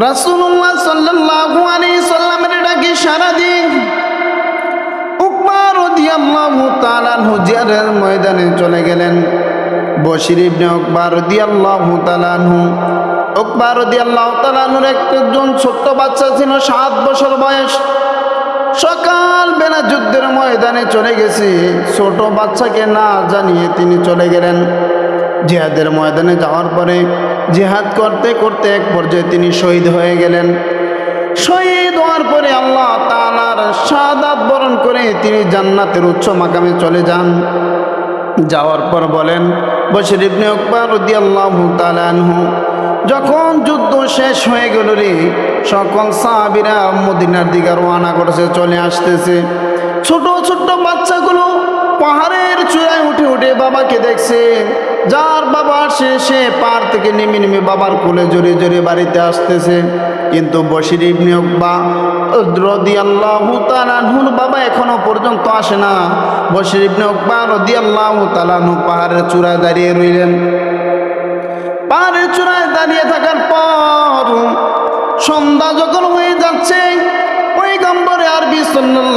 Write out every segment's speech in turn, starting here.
রাসূলুল্লাহ সাল্লাল্লাহু আলাইহি সাল্লামের ডাকে সারা ময়দানে চলে গেলেন। বশির একজন ছোট্ট বাচ্চা ছিল, সাত বছর বয়স। সকাল বেলা যুদ্ধের ময়দানে চলে গেছে। ছোট বাচ্চাকে না জানিয়ে তিনি চলে গেলেন। জিহাদের ময়দানে যাওয়ার পরে জেহাদ করতে করতে এক পর্যায়ে তিনি শহীদ হয়ে গেলেন। শহীদ হওয়ার পরে আল্লাহ তালার শাহাদাত বরণ করে তিনি জান্নাতের উচ্চ মাকামে চলে যান। যাওয়ার পর বলেন, বশির ইবনে উকবা রাদিয়াল্লাহু আনহু, যখন যুদ্ধ শেষ হয়ে গেল রে, সকল সাহাবীরা মদিনার দিকে রওনা করেছে, চলে আসতেছে। ছোট ছোট বাচ্চাগুলো পাহাড়ের চূড়ায় উঠে উঠে বাবাকে দেখছে। যার বাবা আসে, সে পার থেকে নেমে নেমে বাবার কোলে জোরে জোরে বাড়িতে আসতেছে। কিন্তু বশির ইবনে উকবা রাদিয়াল্লাহু তাআলা আনহুর বাবা এখনও পর্যন্ত আসে না। বশির ইবনে উকবা রাদিয়াল্লাহু তাআলা আনহু পাহাড়ের চূড়ায় দাঁড়িয়ে রইলেন। পাহাড়ের চূড়ায় দাঁড়িয়ে থাকার পর সন্ধ্যা যখন হয়ে যাচ্ছে ওই গম্বরে আরবি সাল্লাল্লাহু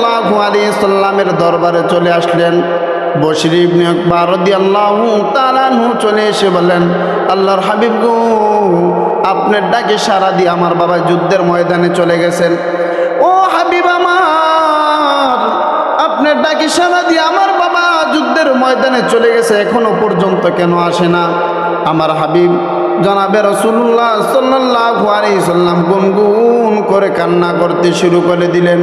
আলাইহি সাল্লামের দরবারে চলে আসলেন। বশির ইবনে আকবর রাদিয়াল্লাহু তাআলা আনহু চলে এসে বললেন, আল্লাহর হাবিব গো, আপনার ডাকে সারা দিয়ে আমার বাবা যুদ্ধের ময়দানে চলে গেছেন। ও হাবিব আমার, আপনার ডাকে সারা দিয়ে আমার বাবা যুদ্ধের ময়দানে চলে গেছে, এখনও পর্যন্ত কেন আসে না? আমার হাবিব জনাবে রসুল্লাহ সাল্লাহ আলি সাল্লাম গুনগুন করে কান্না করতে শুরু করে দিলেন।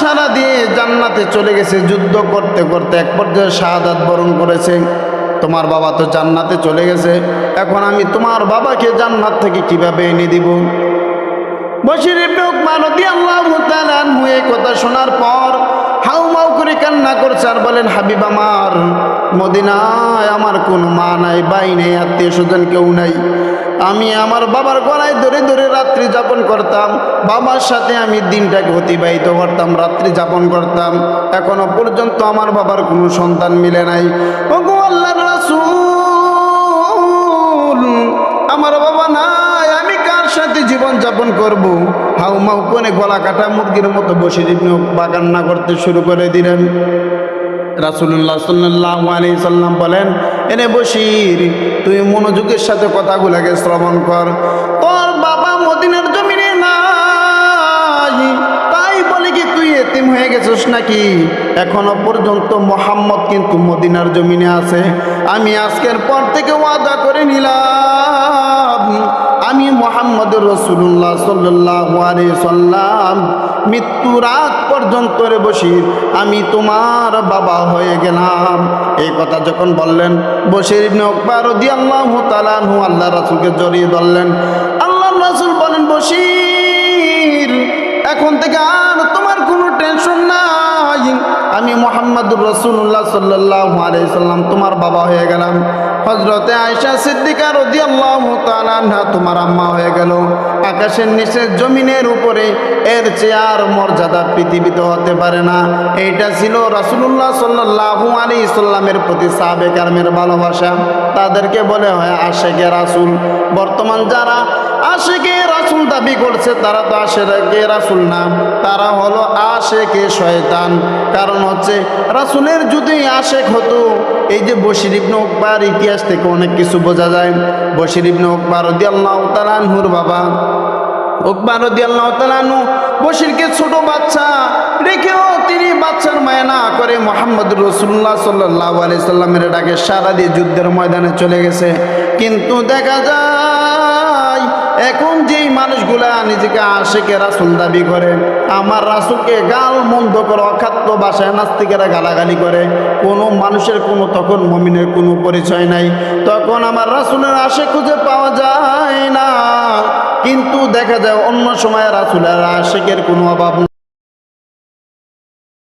সারা দিয়ে জান্নাতে চলে গেছে, যুদ্ধ করতে করতে এক পর্যায়ে শাহাদাত বরণ করেছে। তোমার বাবা তো জান্নাতে চলে গেছে। এখন আমি তোমার বাবাকে জান্নাত থেকে কীভাবে এনে দিব? এই কথা শোনার পর হাউমাউ করে কান্না করছে আর বলেন, হাবিব আমার, মদিনায় আমার কোনো মা নাই বাই নেই, আত্মীয় স্বজন কেউ নাই। আমি আমার বাবার গলায় ধরে ধরে রাত্রি যাপন করতাম। বাবার সাথে আমি দিনটাকে অতিবাহিত করতাম, রাত্রি যাপন করতাম। এখনও পর্যন্ত আমার বাবার কোনো সন্তান মিলে নাই। রাসূল, আমার বাবা নাই, আমি কার সাথে জীবন যাপন করব? হাউ মাউ করে গলা কাটা মুরগির মতো বসে বাগান্না করতে শুরু করে দিলেন। রাসুল্লাহ সাল্লাহ আলি সাল্লাম বলেন এনে বসির, তুই মনোযোগের সাথে কথাগুলাকে শ্রবণ কর। তোর বাবা মদিনার জমিনে নাই, তাই বলে কি তুই এতিম হয়ে গেছিস নাকি? এখনও পর্যন্ত মোহাম্মদ কিন্তু মদিনার জমিনে আছে। আমি আজকের পর থেকে ওয়াদা করে নিলাম আমি মোহাম্মদ রসুল্লাহ সাল্লাহ সাল্লাম মৃত্যুর আগ পর্যন্ত রে বসির আমি তোমার বাবা হয়ে গেলাম। এই কথা যখন বললেন, বসির ইবনে আকবর রাদিয়াল্লাহু তাআলা আনহু আল্লাহ রাসূলকে জড়িয়ে ধরলেন। আল্লাহ রাসূল বলেন, বসির, এখন থেকে আর তোমার কোনো টেনশন নাই। আমি মোহাম্মদুর রসুল্লাহ সাল্লাহ সাল্লাম, তোমার বাবা হয়ে গেলাম। হজরতে আয়সা সিদ্দিকা রদিয়াল্লাহ তালান্না তোমার আম্মা হয়ে গেল। আকাশের নিচে জমিনের উপরে এর চেয়ার মর্যাদা পৃথিবীত হতে পারে না। এইটা ছিল রাসুলুল্লাহ সাল্লাহু আলী ইসলামের প্রতি সাবেকারমের ভালোবাসা। তাদেরকে বলে, হয় আশেকে রাসুল। বর্তমান যারা আশেকে রাসুল দাবি করছে, তারা তো আশেকে রাসুল না। তারা হলো আশেকে শয়তান। কারণ হচ্ছে, রাসুলের যদি আশেক হতো, এই যে বশির ইবনে উকবার ইতিহাস থেকে অনেক কিছু বোঝা যায়। বশির ইবনে উকবার রাদিয়াল্লাহু তাআলা আনহুর বাবা। উকবার রাদিয়াল্লাহু তাআলা আনহু বশিরকে ছোট বাচ্চা রেখেও তিনি বাচ্চার মায়া না করে মোহাম্মদ রসুল্লাহ সাল্লাহ আলি সাল্লামের ডাকে সারা দিয়ে যুদ্ধের ময়দানে চলে গেছে। কিন্তু দেখা যায় এখন যেই মানুষগুলা নিজেকে আশেকে রাসুল দাবি করে, আমার রাসুলকে গাল মন্দ করে, অখাদ্য বাসায় নাস্তিকেরা গালাগালি করে, কোনো মানুষের কোনো তখন মমিনের কোনো পরিচয় নাই। তখন আমার রাসুলের আশে খুঁজে পাওয়া যায় না। কিন্তু দেখা যায় অন্য সময় রাসুলের আশেকের কোনো অভাব